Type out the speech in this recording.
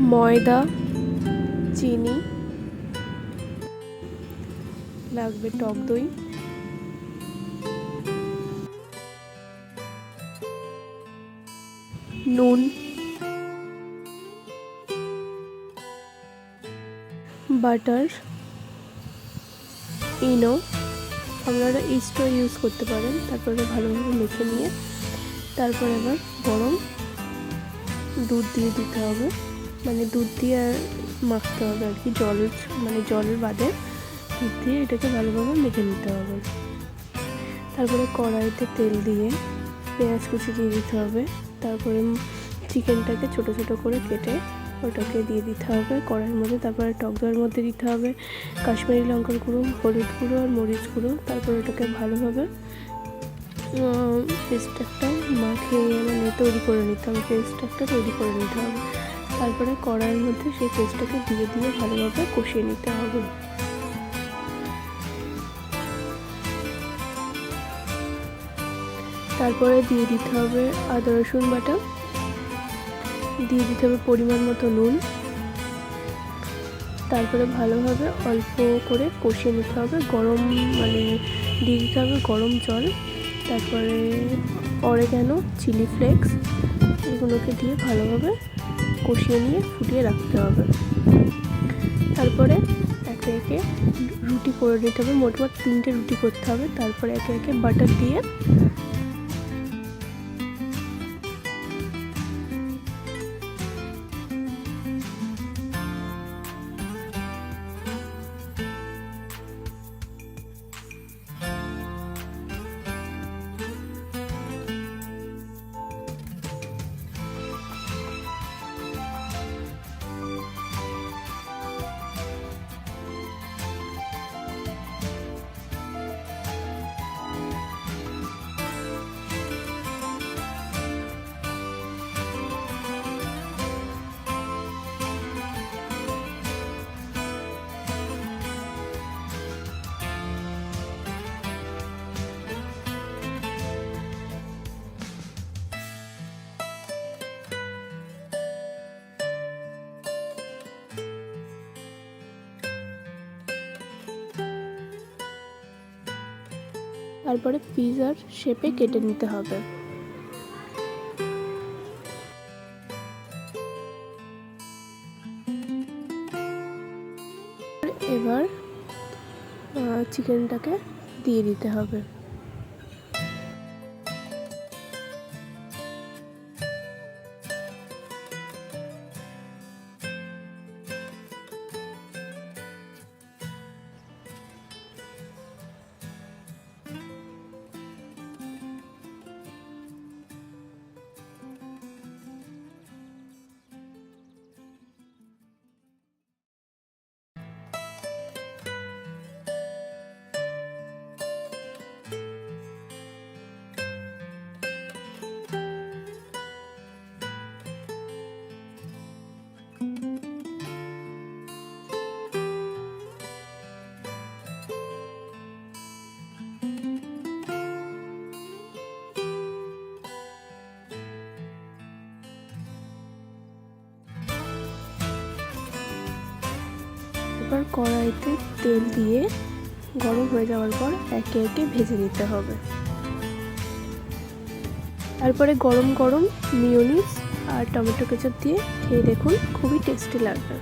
ময়দা, চিনি, লাগবে টক দই। নুন। বাটার। ইনো। আপনারা ইস্টও ইউজ করতে পারেন, তারপরে ভালোভাবে মেখে নিয়ে। তারপরে আবার গরম দুধ দিয়ে দিতে হবে। মানে দুধ দিয়ে মাখতে হবে আর কি, জল মানে জলের বাদে দুধ দিয়ে এটাকে ভালোভাবে মেখে নিতে হবে। তারপরে কড়াইতে তেল দিয়ে পেঁয়াজ কুচি দিয়ে দিতে হবে। তারপরে চিকেনটাকে ছোট ছোট করে কেটে ওটাকে দিয়ে দিতে হবে কড়াইয়ের মধ্যে। তারপরে টক দইয়ের মধ্যে দিতে হবে কাশ্মীরি লঙ্কার গুঁড়ো, হলুদ গুঁড়ো আর মরিচ গুঁড়ো। তারপর ওটাকে ভালোভাবে পেস্ট একটা মাখিয়ে মানে তৈরি করে নিতে হবে পেস্ট একটা তৈরি করে নিতে হবে। তারপরে কড়াইয়ের মধ্যে সেই পেস্টটাকে দিয়ে দিয়ে ভালোভাবে কষিয়ে নিতে হবে। তারপরে দিয়ে দিতে হবে আদা, রসুন বাটা। দিয়ে দিতে হবে পরিমাণ মতো নুন। তারপরে ভালোভাবে অল্প করে কষিয়ে নিতে হবে গরম মানে দিয়ে দিতে হবে গরম জল। তারপরে অরে অরেগানো চিলি ফ্লেক্স, এগুলোকে দিয়ে ভালোভাবে কষিয়ে নিয়ে ফুটিয়ে রাখতে হবে। তারপরে একে একে রুটি করে নিতে হবে। মোটমাট তিনটে রুটি করতে হবে। তারপরে একে একে বাটার দিয়ে তারপরে পিজার শেপে কেটে নিতে হবে। এবার চিকেনটাকে দিয়ে দিতে হবে। এবার কড়াইতে তেল দিয়ে গরম হয়ে যাওয়ার পর একে একে ভেজে নিতে হবে। তারপরে গরম গরম মিওনিস আর টমেটো কেচাপ দিয়ে খেয়ে দেখুন, খুবই টেস্টি লাগবে।